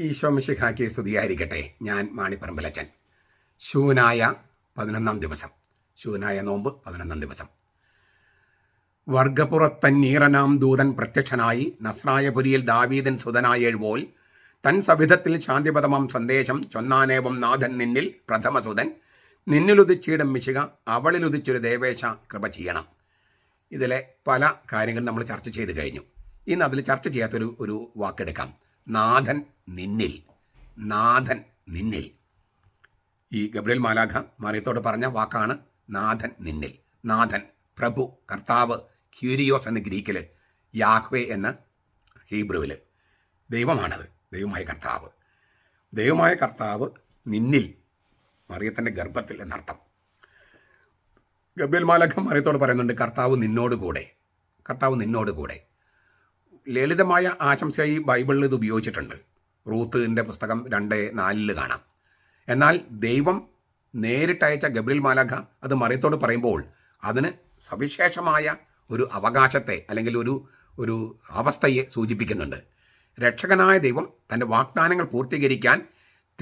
ഈശോ മിശിഹാക്കി സ്തുതിയായിരിക്കട്ടെ. ഞാൻ മാണിപ്പറമ്പലച്ചൻ. ശൂനായ പതിനൊന്നാം ദിവസം. ശൂനായ നോമ്പ് പതിനൊന്നാം ദിവസം. വർഗപ്പുറത്തന്നീറനാം ദൂതൻ പ്രത്യക്ഷനായി നസ്രായപുരിയിൽ ദാവീദൻ സുതനായ എഴുപോൽ തൻ സവിധത്തിൽ ശാന്തിപദമം സന്ദേശം ചൊന്നാനേവം നാഥൻ നിന്നിൽ പ്രഥമസുതൻ നിന്നിലുദിച്ചിടും മിശിക അവളിലുദിച്ചൊരു ദേവേശ കൃപ ചെയ്യണം. ഇതിലെ പല കാര്യങ്ങളും നമ്മൾ ചർച്ച ചെയ്ത് കഴിഞ്ഞു. ഇന്ന് അതിൽ ചർച്ച ചെയ്യാത്തൊരു ഒരു വാക്കെടുക്കാം. നാഥൻ നിന്നിൽ നാഥൻ നിന്നിൽ. ഈ ഗബ്രിയൽ മാലാഖ മറിയത്തോട് പറഞ്ഞ വാക്കാണ് നാഥൻ നിന്നിൽ. നാഥൻ പ്രഭു കർത്താവ് ക്യൂരിയോസ് എന്ന ഗ്രീക്കിൽ യാഹ്വേ എന്ന ഹീബ്രുവിൽ ദൈവമാണത് ദൈവമായ കർത്താവ്. ദൈവമായ കർത്താവ് നിന്നിൽ മറിയത്തിന്റെ ഗർഭത്തിൽ എന്നർത്ഥം. ഗബ്രിയൽ മാലാഖ മറിയത്തോട് പറയുന്നുണ്ട് കർത്താവ് നിന്നോട് കൂടെ കർത്താവ് നിന്നോട് കൂടെ ലളിതമായ ആശംസയായി ബൈബിളിൽ ഇത് ഉപയോഗിച്ചിട്ടുണ്ട്. റൂത്തിന്റെ പുസ്തകം രണ്ട് നാലിൽ കാണാം. എന്നാൽ ദൈവം നേരിട്ടയച്ച ഗബ്രിൽ മാലാഖ അത് മറിയത്തോട് പറയുമ്പോൾ അതിന് സവിശേഷമായ ഒരു അവകാശത്തെ അല്ലെങ്കിൽ ഒരു ഒരു അവസ്ഥയെ സൂചിപ്പിക്കുന്നുണ്ട്. രക്ഷകനായ ദൈവം തന്റെ വാഗ്ദാനങ്ങൾ പൂർത്തീകരിക്കാൻ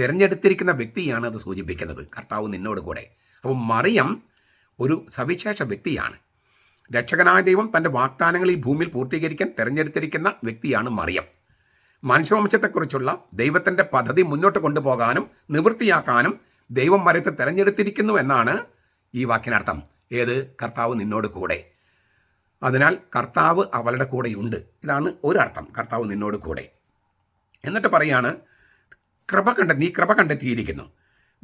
തിരഞ്ഞെടുത്തിരിക്കുന്ന വ്യക്തിയാണ് അത് സൂചിപ്പിക്കുന്നത്. കർത്താവ് നിന്നോട് കൂടെ. അപ്പോൾ മറിയം ഒരു സവിശേഷ വ്യക്തിയാണ്. രക്ഷകനായ ദൈവം തന്റെ വാഗ്ദാനങ്ങൾ ഈ ഭൂമിയിൽ പൂർത്തീകരിക്കാൻ തിരഞ്ഞെടുത്തിരിക്കുന്ന വ്യക്തിയാണ് മറിയം. മനുഷ്യവംശത്തെക്കുറിച്ചുള്ള ദൈവത്തിന്റെ പദ്ധതി മുന്നോട്ട് കൊണ്ടുപോകാനും നിവൃത്തിയാക്കാനും ദൈവം മറിയത്തെ തിരഞ്ഞെടുത്തിരിക്കുന്നു എന്നാണ് ഈ വാക്കിനർത്ഥം ഏത്? കർത്താവ് നിന്നോട് കൂടെ. അതിനാൽ കർത്താവ് അവളുടെ കൂടെയുണ്ട് ഇതാണ് അർത്ഥം. കർത്താവ് നിന്നോട് കൂടെ. എന്നിട്ട് പറയാണ് കൃപ കണ്ട നീ കൃപ കണ്ടെത്തിയിരിക്കുന്നു.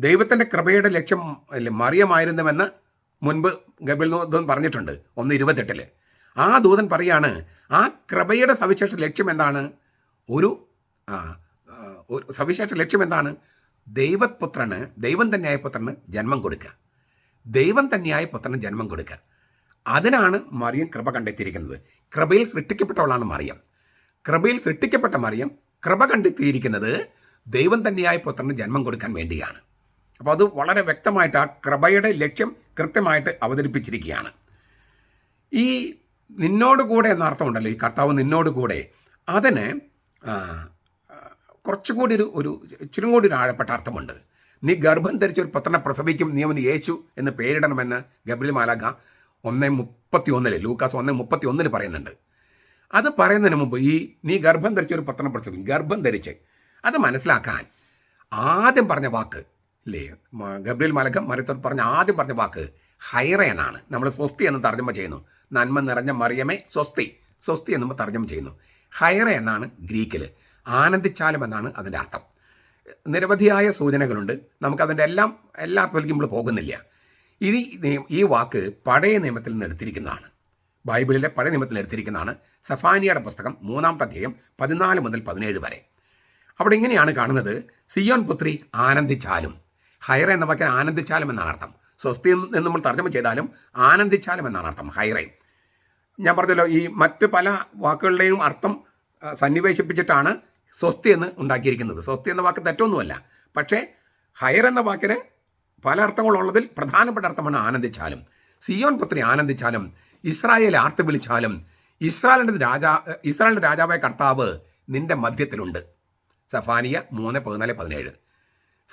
ദൈവത്തിന്റെ കൃപയുടെ ലക്ഷ്യം മറിയമായിരുന്നുവെന്ന് മുൻപ് ഗബിൽ ദൂതൻ പറഞ്ഞിട്ടുണ്ട് ഒന്ന് ഇരുപത്തെട്ടിൽ ആ ദൂതൻ പറയാണ് ആ കൃപയുടെ സവിശേഷ ലക്ഷ്യം എന്താണ്? ഒരു ഒരു സവിശേഷ ലക്ഷ്യം എന്താണ്? ദൈവപുത്രന് ദൈവം തന്നെയായ പുത്രന് ജന്മം കൊടുക്കുക. ദൈവം തന്നെയായ പുത്രന് ജന്മം കൊടുക്കുക. അതിനാണ് മറിയം കൃപ കണ്ടെത്തിയിരിക്കുന്നത്. കൃപയിൽ സൃഷ്ടിക്കപ്പെട്ടവളാണ് മറിയം. കൃപയിൽ സൃഷ്ടിക്കപ്പെട്ട മറിയം കൃപ കണ്ടെത്തിയിരിക്കുന്നത് ദൈവം തന്നെയായ പുത്രന് ജന്മം കൊടുക്കാൻ വേണ്ടിയാണ്. അപ്പോൾ അത് വളരെ വ്യക്തമായിട്ട് ആ കൃപയുടെ ലക്ഷ്യം കൃത്യമായിട്ട് അവതരിപ്പിച്ചിരിക്കുകയാണ്. ഈ നിന്നോട് കൂടെ എന്ന അർത്ഥമുണ്ടല്ലോ ഈ കർത്താവ് നിന്നോട് കൂടെ. അതിന് കുറച്ചുകൂടി ഒരു ഒരു ഇച്ചിരും കൂടി ഒരു ആഴപ്പെട്ട അർത്ഥമുണ്ട്. നീ ഗർഭം ധരിച്ച ഒരു പുത്രനെ പ്രസവിക്കും നീ അവന് യേശു എന്ന് പേരിടണമെന്ന് ഗബ്രിൽ മാലാഖ ഒന്ന് മുപ്പത്തി ഒന്നിൽ ലൂക്കാസ് ഒന്ന് മുപ്പത്തി ഒന്നിൽ പറയുന്നുണ്ട്. അത് പറയുന്നതിന് മുമ്പ് ഈ നീ ഗർഭം ധരിച്ച ഒരു പുത്രനെ പ്രസവിക്കും ഗർഭം ധരിച്ച്. അത് മനസ്സിലാക്കാൻ ആദ്യം പറഞ്ഞ വാക്ക് ഇല്ലേ മ- ഗബ്രിയേൽ മറിയത്തോട് പറഞ്ഞ ആദ്യം പറഞ്ഞ വാക്ക് ഹൈറയനാണ് നമ്മൾ സ്വസ്തി എന്ന് തർജമ ചെയ്യുന്നു. നന്മ നിറഞ്ഞ മറിയമേ സ്വസ്തി. സ്വസ്തി എന്ന് തർജമ ചെയ്യുന്നു. ഹൈറ എന്നാണ് ഗ്രീക്കിൽ ആനന്ദിച്ചാലും എന്നാണ് അതിന്റെ അർത്ഥം. നിരവധിയായ സൂചനകളുണ്ട്. നമുക്കതിന്റെ എല്ലാം എല്ലാ അർത്ഥത്തിലേക്കും നമ്മൾ പോകുന്നില്ല. ഈ- ഈ വാക്ക് പഴയ നിയമത്തിൽ നിന്ന് എടുത്തിരിക്കുന്നതാണ്. ബൈബിളിലെ പഴയ നിയമത്തിൽ എടുത്തിരിക്കുന്നതാണ് സഫാനിയുടെ പുസ്തകം മൂന്നാം അധ്യായം പതിനാല് മുതൽ പതിനേഴ് വരെ. അവിടെ ഇങ്ങനെയാണ് കാണുന്നത്. സിയോൻ പുത്രി ആനന്ദിച്ചാലും. ഹൈറ എന്ന വാക്കിന് ആനന്ദിച്ചാലും എന്നാണ് അർത്ഥം. സ്വസ്തി എന്ന് നമ്മൾ തർജമ ചെയ്താലും ആനന്ദിച്ചാലും എന്നാണ് അർത്ഥം. ഹൈറൈ. ഞാൻ പറഞ്ഞല്ലോ ഈ മറ്റ് പല വാക്കുകളുടെയും അർത്ഥം സന്നിവേശിപ്പിച്ചിട്ടാണ് സ്വസ്തി എന്ന് ഉണ്ടാക്കിയിരിക്കുന്നത്. സ്വസ്തി എന്ന വാക്ക് തെറ്റൊന്നുമല്ല. പക്ഷേ ഹയർ എന്ന വാക്കിന് പല അർത്ഥങ്ങളുള്ളതിൽ പ്രധാനപ്പെട്ട അർത്ഥമാണ് ആനന്ദിച്ചാലും. സിയോൻ പുത്രി ആനന്ദിച്ചാലും ഇസ്രായേൽ ആർത്ത് വിളിച്ചാലും ഇസ്രായേലിന്റെ രാജാ ഇസ്രായേലിന്റെ രാജാവായ കർത്താവ് നിന്റെ മധ്യത്തിലുണ്ട്. സഫാനിയ മൂന്ന് പതിനാല് പതിനേഴ്.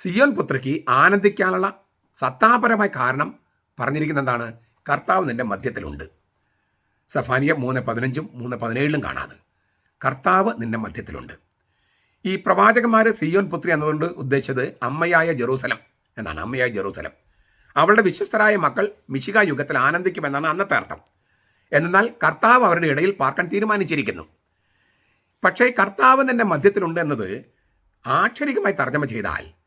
സിയോൻ പുത്രയ്ക്ക് ആനന്ദിക്കാനുള്ള സത്താപരമായ കാരണം പറഞ്ഞിരിക്കുന്ന എന്താണ് കർത്താവ് നിന്റെ മധ്യത്തിലുണ്ട്. സഫാനിയ മൂന്ന് പതിനഞ്ചും മൂന്ന് പതിനേഴിലും കാണാതെ. കർത്താവ് നിന്റെ മധ്യത്തിലുണ്ട്. ഈ പ്രവാചകന്മാർ സിയോൻ പുത്രി എന്നതുകൊണ്ട് ഉദ്ദേശിച്ചത് അമ്മയായ ജെറൂസലം എന്നാണ്. അമ്മയായ ജെറൂസലം. അവളുടെ വിശ്വസ്തരായ മക്കൾ മിശിക യുഗത്തിൽ ആനന്ദിക്കുമെന്നാണ് അന്നത്തെ അർത്ഥം. എന്നാൽ കർത്താവ് അവരുടെ ഇടയിൽ പാർക്കാൻ തീരുമാനിച്ചിരിക്കുന്നു. പക്ഷേ കർത്താവ് നിന്റെ മധ്യത്തിലുണ്ട് എന്നത് ആക്ഷരികമായി തർജമ ചെയ്താൽ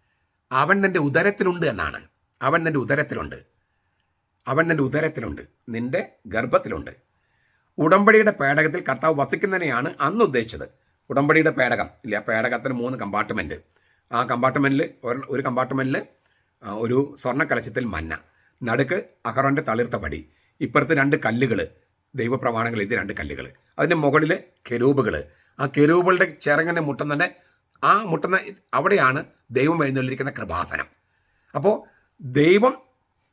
അവൻ നിന്റെ ഉദരത്തിലുണ്ട് എന്നാണ്. അവൻ നിന്റെ ഉദരത്തിലുണ്ട്. അവൻ നിന്റെ ഉദരത്തിലുണ്ട്. നിന്റെ ഗർഭത്തിലുണ്ട്. ഉടമ്പടിയുടെ പേടകത്തിൽ കർത്താവ് വസിക്കുന്നതിനെയാണ് അന്ന് ഉദ്ദേശിച്ചത്. ഉടമ്പടിയുടെ പേടകം. ഇല്ല പേടകത്തിന് മൂന്ന് കമ്പാർട്ട്മെന്റ് ആ കമ്പാർട്ട്മെന്റിൽ ഒരു കമ്പാർട്ട്മെന്റിൽ ഒരു സ്വർണ കലശത്തിൽ മന്ന. നടുക്ക് അഹറോന്റെ തളിർത്ത പടി. ഇപ്പുറത്ത് രണ്ട് കല്ലുകൾ ദൈവപ്രമാണങ്ങൾ ഇത് രണ്ട് കല്ലുകൾ അതിന്റെ മുകളിൽ കെരൂബുകൾ ആ കെരൂബുകളുടെ ചിറങ്ങനെ മുട്ടുന്നതിന്റെ ആ മുട്ടുന്ന അവിടെയാണ് ദൈവം എഴുന്നള്ളിരിക്കുന്ന കൃപാസനം. അപ്പോൾ ദൈവം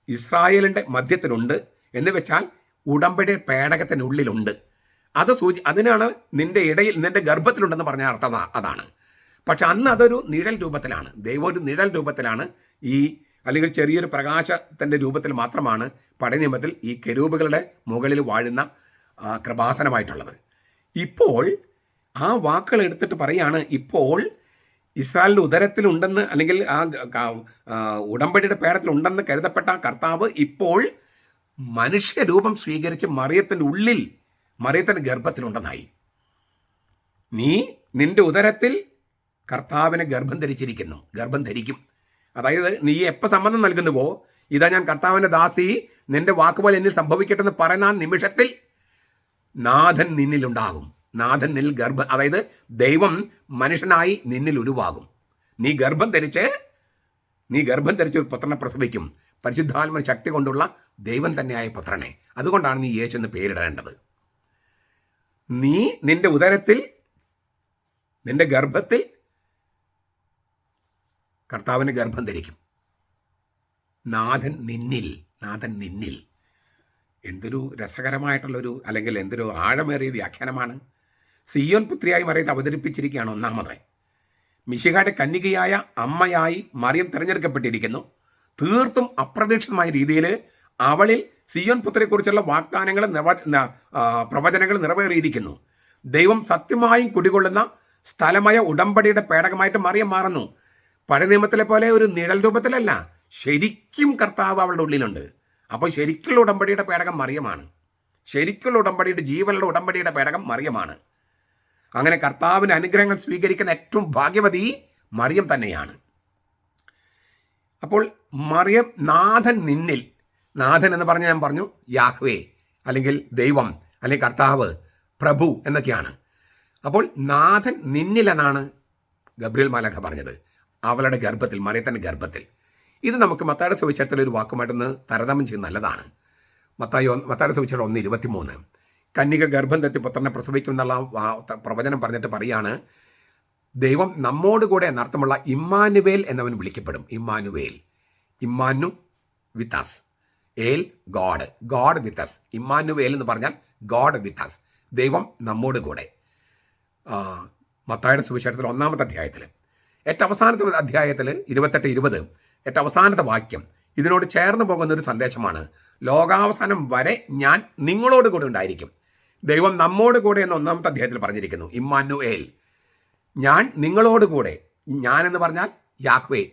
ഇസ്രായേലിന്റെ മധ്യത്തിലുണ്ട് എന്ന് വെച്ചാൽ ഉടമ്പടി പേടകത്തിനുള്ളിലുണ്ട്. അത് സൂചി അതിനാണ് നിന്റെ ഇടയിൽ നിന്റെ ഗർഭത്തിലുണ്ടെന്ന് പറഞ്ഞ അർത്ഥം അതാ- അതാണ്. പക്ഷെ അന്ന് അതൊരു നിഴൽ രൂപത്തിലാണ്. ദൈവം ഒരു നിഴൽ രൂപത്തിലാണ്. ഈ അല്ലെങ്കിൽ ചെറിയൊരു പ്രകാശത്തിന്റെ രൂപത്തിൽ മാത്രമാണ് പടനിയമത്തിൽ ഈ കെരൂപുകളുടെ മുകളിൽ വാഴുന്ന കൃപാസനമായിട്ടുള്ളത്. ഇപ്പോൾ ആ വാക്കുകൾ എടുത്തിട്ട് പറയാണ് ഇപ്പോൾ ഇസ്രായേലിന്റെ ഉദരത്തിലുണ്ടെന്ന് അല്ലെങ്കിൽ ആ ഉടമ്പടിയുടെ പേടത്തിലുണ്ടെന്ന് കരുതപ്പെട്ട കർത്താവ് ഇപ്പോൾ മനുഷ്യരൂപം സ്വീകരിച്ച് മറിയത്തിന്റെ ഉള്ളിൽ മറിയത്തിന്റെ ഗർഭത്തിലുണ്ടെന്നായി. നീ നിന്റെ ഉദരത്തിൽ കർത്താവിനെ ഗർഭം ധരിച്ചിരിക്കുന്നു. ഗർഭം ധരിക്കും. അതായത് നീ എപ്പോൾ സമ്മതം നൽകുന്നുവോ? ഇതാ ഞാൻ കർത്താവിന്റെ ദാസി നിന്റെ വാക്കുപോലെ എന്നിൽ സംഭവിക്കട്ടെ എന്ന് പറയുന്ന നിമിഷത്തിൽ നാഥൻ നിന്നിലുണ്ടാകും. നാഥൻ നിൽ ഗർഭ അതായത് ദൈവം മനുഷ്യനായി നിന്നിൽ ഉരുവാകും. നീ ഗർഭം ധരിച്ച് നീ ഗർഭം ധരിച്ച് ഒരു പുത്രനെ പ്രസവിക്കും. പരിശുദ്ധാത്മ ശക്തി കൊണ്ടുള്ള ദൈവം തന്നെയായ പുത്രനെ. അതുകൊണ്ടാണ് നീ യേശു എന്ന് പേരിടേണ്ടത്. നീ നിന്റെ ഉദരത്തിൽ നിന്റെ ഗർഭത്തിൽ കർത്താവിന് ഗർഭം ധരിക്കും. നാഥൻ നിന്നിൽ നാഥൻ നിന്നിൽ. എന്തൊരു രസകരമായിട്ടുള്ളൊരു അല്ലെങ്കിൽ എന്തൊരു ആഴമേറിയ വ്യാഖ്യാനമാണ്. സിയോൻ പുത്രിയായി മറിയത്തെ അവതരിപ്പിച്ചിരിക്കുകയാണ് ഒന്നാമതായി മിശിഹായുടെ കന്യകയായ അമ്മയായി മറിയം തിരഞ്ഞെടുക്കപ്പെട്ടിരിക്കുന്നു. തീർത്തും അപ്രതീക്ഷിതമായ രീതിയിൽ അവളിൽ സിയോൻ പുത്രിയെക്കുറിച്ചുള്ള വാഗ്ദാനങ്ങൾ പ്രവചനങ്ങൾ നിറവേറിയിരിക്കുന്നു. ദൈവം സത്യമായും കുടികൊള്ളുന്ന സ്ഥലമായ ഉടമ്പടിയുടെ പേടകമായിട്ട് മറിയം മാറുന്നു. പഴയ നിയമത്തിലെ പോലെ ഒരു നിഴൽ രൂപത്തിലല്ല ശരിക്കും കർത്താവ് അവളുടെ ഉള്ളിലുണ്ട്. അപ്പോൾ ശരിക്കുള്ള ഉടമ്പടിയുടെ പേടകം മറിയമാണ്. ശരിക്കുള്ള ഉടമ്പടിയുടെ ജീവനുള്ള ഉടമ്പടിയുടെ പേടകം മറിയമാണ്. അങ്ങനെ കർത്താവിന് അനുഗ്രഹങ്ങൾ സ്വീകരിക്കുന്ന ഏറ്റവും ഭാഗ്യവതി മറിയം തന്നെയാണ്. അപ്പോൾ മറിയം നാഥൻ നിന്നിൽ നാഥൻ എന്ന് പറഞ്ഞാൽ ഞാൻ പറഞ്ഞു യാഹ്വേ അല്ലെങ്കിൽ ദൈവം അല്ലെങ്കിൽ കർത്താവ് പ്രഭു എന്നൊക്കെയാണ്. അപ്പോൾ നാഥൻ നിന്നിലെന്നാണ് ഗബ്രിയൽ മാലഖ പറഞ്ഞത്. അവളുടെ ഗർഭത്തിൽ മറിയത്തിന്റെ ഗർഭത്തിൽ. ഇത് നമുക്ക് മത്തായുടെ സുവിശേഷത്തിലെ ഒരു വാക്കുമായിട്ടൊന്ന് താരതമ്യം ചെയ്യുന്നത് നല്ലതാണ്. മത്തായി മത്തായുടെ സുവിശേഷം ഒന്ന് ഇരുപത്തിമൂന്ന്. കന്യക ഗർഭം തെറ്റി പുത്രനെ പ്രസവിക്കും എന്നുള്ള പ്രവചനം പറഞ്ഞിട്ട് പറയാണ് ദൈവം നമ്മോട് കൂടെ എന്നർത്ഥമുള്ള ഇമ്മാനുവേൽ എന്നവൻ വിളിക്കപ്പെടും. ഇമ്മാനുവേൽ. ഇമ്മാനു വിത്താസ് ഏൽ ഗോഡ്. ഗോഡ് വിത്തസ് ഇമ്മാനുവേൽ എന്ന് പറഞ്ഞാൽ ഗോഡ് വിത്താസ് ദൈവം നമ്മോട് കൂടെ. മത്തായുടെ സുവിശേഷത്തിൽ ഒന്നാമത്തെ അധ്യായത്തിൽ ഏറ്റവും അവസാനത്തെ അധ്യായത്തിൽ ഇരുപത്തെട്ട് ഇരുപത് ഏറ്റവും അവസാനത്തെ വാക്യം. ഇതിനോട് ചേർന്ന് പോകുന്ന ഒരു സന്ദേശമാണ് ലോകാവസാനം വരെ ഞാൻ നിങ്ങളോട് കൂടെ ഉണ്ടായിരിക്കും. ദൈവം നമ്മോട് കൂടെ എന്ന് ഒന്നാമത്തെ അദ്ദേഹത്തിൽ പറഞ്ഞിരിക്കുന്നു. ഇമ്മാനുവേൽ ഞാൻ നിങ്ങളോട് കൂടെ ഞാൻ എന്ന് പറഞ്ഞാൽ യാഹ്വേ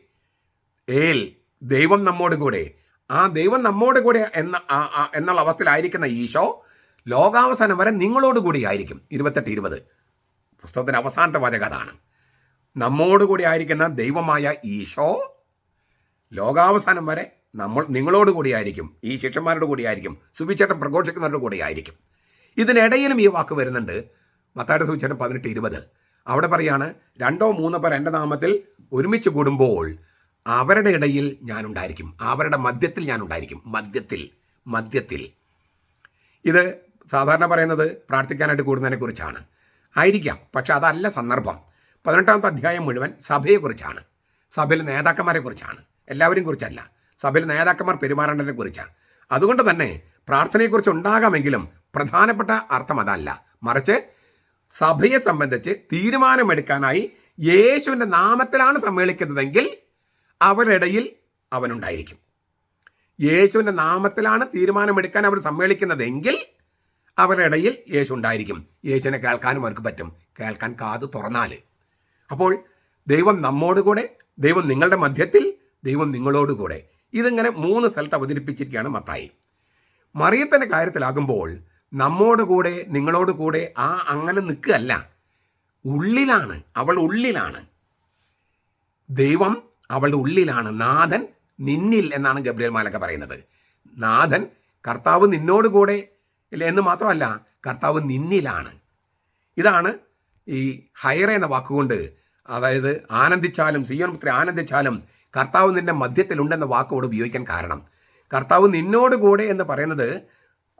ഏൽ ദൈവം നമ്മോട് കൂടെ. ആ ദൈവം നമ്മോട് കൂടെ എന്ന എന്നുള്ള അവസ്ഥയിലായിരിക്കുന്ന ഈശോ ലോകാവസാനം വരെ നിങ്ങളോട് കൂടി ആയിരിക്കും. ഇരുപത്തെട്ട് ഇരുപത്. പുസ്തകത്തിന്റെ അവസാനത്തെ വാചക അതാണ്. നമ്മോട് കൂടി ആയിരിക്കുന്ന ദൈവമായ ഈശോ ലോകാവസാനം വരെ നമ്മൾ നിങ്ങളോട് കൂടിയായിരിക്കും ഈ ശിഷ്യന്മാരുടെ കൂടിയായിരിക്കും സുവിശേഷം പ്രഘോഷിക്കുന്നവരുടെ കൂടിയായിരിക്കും ഇതിനിടയിലും ഈ വാക്ക് വരുന്നുണ്ട്. മത്തായുടെ സൂചന പതിനെട്ട് ഇരുപത്. അവിടെ പറയാണ് രണ്ടോ മൂന്നോ പേർ എന്റെ നാമത്തിൽ ഒരുമിച്ച് കൂടുമ്പോൾ അവരുടെ ഇടയിൽ ഞാനുണ്ടായിരിക്കും. അവരുടെ മധ്യത്തിൽ ഞാനുണ്ടായിരിക്കും. മധ്യത്തിൽ മധ്യത്തിൽ. ഇത് സാധാരണ പറയുന്നത് പ്രാർത്ഥിക്കാനായിട്ട് കൂടുന്നതിനെ കുറിച്ചാണ്. ആയിരിക്കാം പക്ഷെ അതല്ല സന്ദർഭം. പതിനെട്ടാമത്തെ അധ്യായം മുഴുവൻ സഭയെക്കുറിച്ചാണ് സഭയിലെ നേതാക്കന്മാരെ കുറിച്ചാണ്. എല്ലാവരെയും കുറിച്ചല്ല. സഭയിലെ നേതാക്കന്മാർ പെരുമാറേണ്ടതിനെ കുറിച്ചാണ്. അതുകൊണ്ട് തന്നെ പ്രാർത്ഥനയെക്കുറിച്ച് ഉണ്ടാകാമെങ്കിലും പ്രധാനപ്പെട്ട അർത്ഥം അതല്ല. മറിച്ച് സഭയെ സംബന്ധിച്ച് തീരുമാനമെടുക്കാനായി യേശുവിന്റെ നാമത്തിലാണ് സമ്മേളിക്കുന്നതെങ്കിൽ അവരിടയിൽ അവനുണ്ടായിരിക്കും. യേശുവിന്റെ നാമത്തിലാണ് തീരുമാനമെടുക്കാൻ അവർ സമ്മേളിക്കുന്നതെങ്കിൽ അവരുടെ ഇടയിൽ യേശു ഉണ്ടായിരിക്കും. യേശുവിനെ കേൾക്കാനും അവർക്ക് പറ്റും. കേൾക്കാൻ കാത് തുറന്നാൽ അപ്പോൾ ദൈവം നമ്മോടുകൂടെ ദൈവം നിങ്ങളുടെ മധ്യത്തിൽ ദൈവം നിങ്ങളോടുകൂടെ. ഇതിങ്ങനെ മൂന്ന് സ്ഥലത്ത് അവതരിപ്പിച്ചിരിക്കുകയാണ് മത്തായി. മറിയത്തിന്റെ കാര്യത്തിലാകുമ്പോൾ നമ്മോട് കൂടെ നിങ്ങളോട് കൂടെ ആ അങ്ങനെ നിൽക്കുകയല്ല. ഉള്ളിലാണ് അവൾ ഉള്ളിലാണ്. ദൈവം അവളുടെ ഉള്ളിലാണ്. നാഥൻ നിന്നിൽ എന്നാണ് ഗബ്രിയൽ മാലക്ക പറയുന്നത്. നാഥൻ കർത്താവ് നിന്നോട് കൂടെ എന്ന് മാത്രമല്ല കർത്താവ് നിന്നിലാണ്. ഇതാണ് ഈ ഹൈറ എന്ന വാക്കുകൊണ്ട് അതായത് ആനന്ദിച്ചാലും സിയോൻ പുത്രി ആനന്ദിച്ചാലും കർത്താവ് നിന്റെ മധ്യത്തിലുണ്ടെന്ന വാക്കോട് ഉപയോഗിക്കാൻ കാരണം. കർത്താവ് നിന്നോട് കൂടെ എന്ന് പറയുന്നത്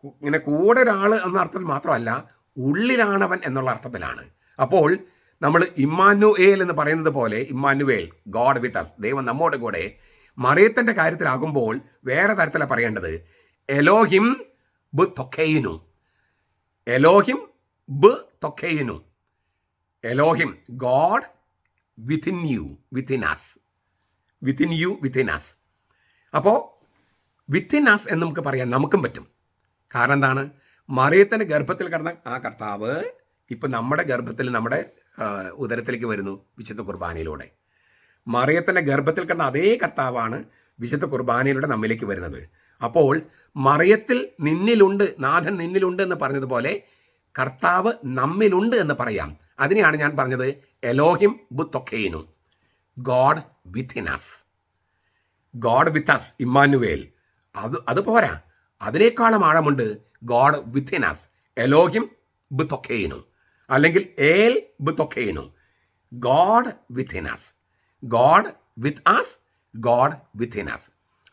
ഇങ്ങനെ കൂടെ ഒരാൾ എന്ന അർത്ഥത്തിൽ മാത്രമല്ല ഉള്ളിലാണവൻ എന്നുള്ള അർത്ഥത്തിലാണ്. അപ്പോൾ നമ്മൾ ഇമ്മാനുവേൽ എന്ന് പറയുന്നത് പോലെ ഇമ്മാനുവേൽ ഗോഡ് വിത്ത് അസ് ദൈവം നമ്മോട് കൂടെ മറിയത്തിന്റെ കാര്യത്തിലാകുമ്പോൾ വേറെ തരത്തിലാണ് പറയേണ്ടത്. എലോഹിം ബ് തൊക്കെയിനു. എലോഹിം ബ് തൊക്കെയിനു. Elohim God within you within us within you within us അപ്പോൾ വിത്തിൻ അസ് എന്ന് നമുക്ക് പറയാൻ നമുക്കും പറ്റും. കാരണം എന്താണ് മറിയത്തിന്റെ ഗർഭത്തിൽ കിടന്ന ആ കർത്താവ് ഇപ്പം നമ്മുടെ ഗർഭത്തിൽ നമ്മുടെ ഉദരത്തിലേക്ക് വരുന്നു വിശുദ്ധ കുർബാനയിലൂടെ. മറിയത്തിന്റെ ഗർഭത്തിൽ കിടന്ന അതേ കർത്താവാണ് വിശുദ്ധ കുർബാനയിലൂടെ നമ്മിലേക്ക് വരുന്നത്. അപ്പോൾ മറിയത്തിൽ നിന്നിലുണ്ട് നാഥൻ നിന്നിലുണ്ട് എന്ന് പറഞ്ഞതുപോലെ കർത്താവ് നമ്മിലുണ്ട് എന്ന് പറയാം. അതിനെയാണ് ഞാൻ പറഞ്ഞത് Elohim ബുത്തൊക്കെയിനു. God within us God with us Immanuel. അത് അത് പോരാ. അതിനേക്കാളും ആഴമുണ്ട് ഗോഡ് വിത്തിനാസ് എലോഹിം ബുത്തൊക്കെയിനു അല്ലെങ്കിൽ El ബുത്തൊക്കെയിനു God within us God with us God within us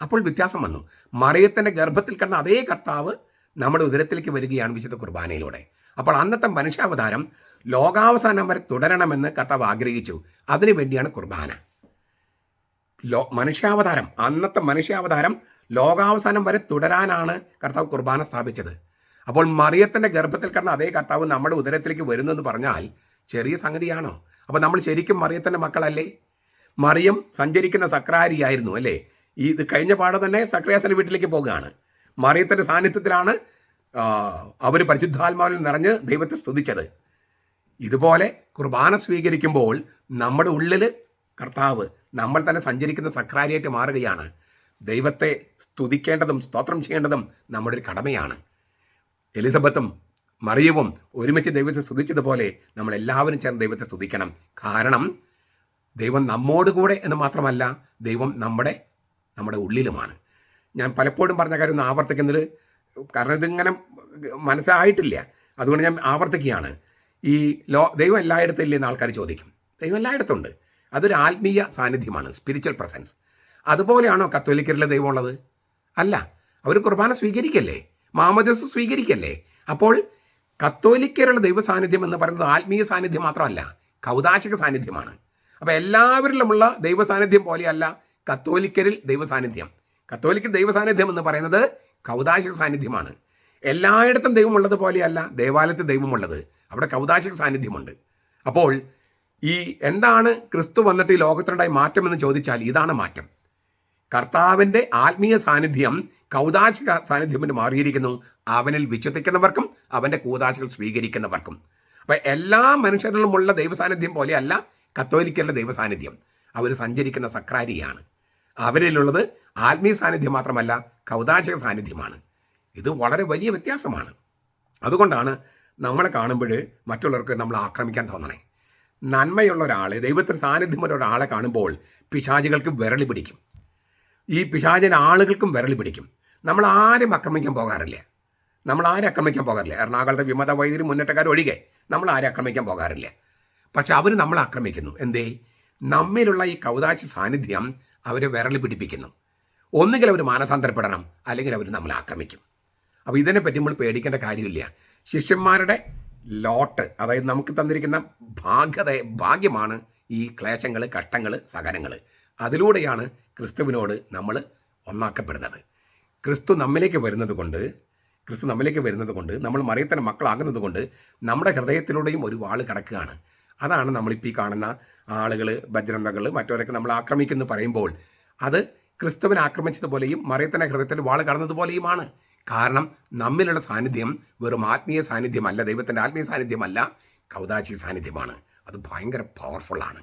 അപ്പോൾ വ്യത്യാസം വന്നു. മറിയത്തിന്റെ ഗർഭത്തിൽ കണ്ട അതേ കർത്താവ് നമ്മുടെ ഉദരത്തിലേക്ക് വരികയാണ് വിശുദ്ധ കുർബാനയിലൂടെ. അപ്പോൾ അന്നത്തെ മനുഷ്യാവതാരം ലോകാവസാനം വരെ തുടരണമെന്ന് കർത്താവ് ആഗ്രഹിച്ചു. അതിനു വേണ്ടിയാണ് കുർബാന. ലോ മനുഷ്യാവതാരം. അന്നത്തെ മനുഷ്യാവതാരം ലോകാവസാനം വരെ തുടരാനാണ് കർത്താവ് കുർബാന സ്ഥാപിച്ചത്. അപ്പോൾ മറിയത്തിന്റെ ഗർഭത്തിൽ കിടന്ന അതേ കർത്താവ് നമ്മുടെ ഉദരത്തിലേക്ക് വരുന്നെന്ന് പറഞ്ഞാൽ ചെറിയ സംഗതിയാണോ? അപ്പോൾ നമ്മൾ ശരിക്കും മറിയത്തിന്റെ മക്കളല്ലേ? മറിയം സഞ്ചരിക്കുന്ന സക്രാരിയായിരുന്നു അല്ലേ? ഈ ഇത് കഴിഞ്ഞ പാടെ തന്നെ സക്രിയാസിന്റെ വീട്ടിലേക്ക് പോകുകയാണ്. മറിയത്തിന്റെ സാന്നിധ്യത്തിലാണ് അവർ പരിശുദ്ധാത്മാവിൽ നിറഞ്ഞ് ദൈവത്തെ സ്തുതിച്ചത്. ഇതുപോലെ കുർബാന സ്വീകരിക്കുമ്പോൾ നമ്മുടെ ഉള്ളിൽ കർത്താവ് നമ്മൾ തന്നെ സഞ്ചരിക്കുന്ന സക്രാരിയായിട്ട് മാറുകയാണ്. ദൈവത്തെ സ്തുതിക്കേണ്ടതും സ്തോത്രം ചെയ്യേണ്ടതും നമ്മുടെ ഒരു കടമയാണ്. എലിസബത്തും മറിയവും ഒരുമിച്ച് ദൈവത്തെ സ്തുതിച്ചതുപോലെ നമ്മൾ എല്ലാവരും ചേർന്ന് ദൈവത്തെ സ്തുതിക്കണം. കാരണം ദൈവം നമ്മോട് കൂടെ എന്ന് മാത്രമല്ല ദൈവം നമ്മുടെ നമ്മുടെ ഉള്ളിലുമാണ്. ഞാൻ പലപ്പോഴും പറഞ്ഞ കാര്യം ഒന്ന് ആവർത്തിക്കുന്നത് കാരണം ഇതിങ്ങനെ മനസ്സിലായിട്ടില്ല അതുകൊണ്ട് ഞാൻ ആവർത്തിക്കുകയാണ്. ഈ ലോ ദൈവം എല്ലായിടത്തും ഇല്ലെന്ന് ആൾക്കാർ ചോദിക്കും. ദൈവം എല്ലായിടത്തുണ്ട് അതൊരു ആത്മീയ സാന്നിധ്യമാണ് സ്പിരിച്വൽ പ്രസൻസ് അതുപോലെയാണോ കത്തോലിക്കരിലെ ദൈവമുള്ളത്? അല്ല അവർ കുർബാന സ്വീകരിക്കല്ലേ? മാമദസ് സ്വീകരിക്കല്ലേ? അപ്പോൾ കത്തോലിക്കരുടെ ദൈവ സാന്നിധ്യം എന്ന് പറയുന്നത് ആത്മീയ സാന്നിധ്യം മാത്രമല്ല കൗതാശിക സാന്നിധ്യമാണ്. അപ്പോൾ എല്ലാവരിലുമുള്ള ദൈവ സാന്നിധ്യം പോലെയല്ല കത്തോലിക്കരിൽ ദൈവ സാന്നിധ്യം കത്തോലിക്കൽ ദൈവ സാന്നിധ്യം എന്ന് പറയുന്നത് കൗതാശിക സാന്നിധ്യമാണ്. എല്ലായിടത്തും ദൈവമുള്ളത് പോലെയല്ല ദേവാലയത്തിൽ ദൈവമുള്ളത്. അവിടെ കൗതാശിക സാന്നിധ്യമുണ്ട്. അപ്പോൾ ഈ എന്താണ് ക്രിസ്തു വന്നിട്ട് ഈ ലോകത്തിനുണ്ടായി മാറ്റം എന്ന് ചോദിച്ചാൽ ഇതാണ് മാറ്റം. കർത്താവിന്റെ ആത്മീയ സാന്നിധ്യം കൗതാശിക സാന്നിധ്യം മാറിയിരിക്കുന്നു. അവനിൽ വിശ്വസിക്കുന്നവർക്കും അവന്റെ കൂതാശകൾ സ്വീകരിക്കുന്നവർക്കും. അപ്പം എല്ലാ മനുഷ്യരിലുമുള്ള ദൈവസാന്നിധ്യം പോലെയല്ല കത്തോലിക്കരുടെ ദൈവസാന്നിധ്യം. അവർ സഞ്ചരിക്കുന്ന സക്രാരിയാണ്. അവരിലുള്ളത് ആത്മീയ സാന്നിധ്യം മാത്രമല്ല കൗതാശിക സാന്നിധ്യമാണ്. ഇത് വളരെ വലിയ വ്യത്യാസമാണ്. അതുകൊണ്ടാണ് നമ്മളെ കാണുമ്പോൾ മറ്റുള്ളവർക്ക് നമ്മൾ ആക്രമിക്കാൻ തോന്നണേ. നന്മയുള്ള ഒരാളെ ദൈവത്തിന് സാന്നിധ്യമുള്ള ഒരാളെ കാണുമ്പോൾ പിശാചികൾക്ക് വിരളി പിടിക്കും. ഈ പിശാചിന് ആളുകൾക്കും വിരളി പിടിക്കും. നമ്മൾ ആരും ആക്രമിക്കാൻ പോകാറില്ല. നമ്മൾ ആരും ആക്രമിക്കാൻ പോകാറില്ല. എറണാകുളത്തെ വിമത വൈദ്യുതി മുന്നേറ്റക്കാർ ഒഴികെ നമ്മൾ ആരും ആക്രമിക്കാൻ പോകാറില്ല. പക്ഷെ അവർ നമ്മളെ ആക്രമിക്കുന്നു. എന്തേ? നമ്മിലുള്ള ഈ കൗതാശ സാന്നിധ്യം അവരെ വിരളി പിടിപ്പിക്കുന്നു. ഒന്നുകിൽ അവർ മാനസാന്തരപ്പെടണം അല്ലെങ്കിൽ അവർ നമ്മളെ ആക്രമിക്കും. അപ്പോൾ ഇതിനെപ്പറ്റി നമ്മൾ പേടിക്കേണ്ട കാര്യമില്ല. ശിഷ്യന്മാരുടെ ലോട്ട് അതായത് നമുക്ക് തന്നിരിക്കുന്ന ഭാഗ്യത ഭാഗ്യമാണ് ഈ ക്ലേശങ്ങൾ കഷ്ടങ്ങൾ സഹനങ്ങൾ അതിലൂടെയാണ് ക്രിസ്തുവിനോട് നമ്മൾ ഒന്നാക്കപ്പെടുന്നത്. ക്രിസ്തു നമ്മിലേക്ക് വരുന്നത് കൊണ്ട് ക്രിസ്തു നമ്മിലേക്ക് വരുന്നത് കൊണ്ട് നമ്മൾ മറിയത്തിന്റെ മക്കളാകുന്നത് കൊണ്ട് നമ്മുടെ ഹൃദയത്തിലൂടെയും ഒരു വാൾ കിടക്കുകയാണ്. അതാണ് നമ്മളിപ്പോൾ കാണുന്ന ആളുകൾ ഭജ്രന്തകൾ മറ്റവരൊക്കെ നമ്മൾ ആക്രമിക്കുന്നു പറയുമ്പോൾ അത് ക്രിസ്തുവിനെ ആക്രമിച്ചതുപോലെയും മറിയത്തിന്റെ ഹൃദയത്തിൽ വാൾ കടന്നതുപോലെയുമാണ്. കാരണം നമ്മിലുള്ള സാന്നിധ്യം വെറും ആത്മീയ സാന്നിധ്യമല്ല ദൈവത്തിന്റെ ആത്മീയ സാന്നിധ്യമല്ല കൗതാശി സാന്നിധ്യമാണ്. അത് ഭയങ്കര പവർഫുള്ളാണ്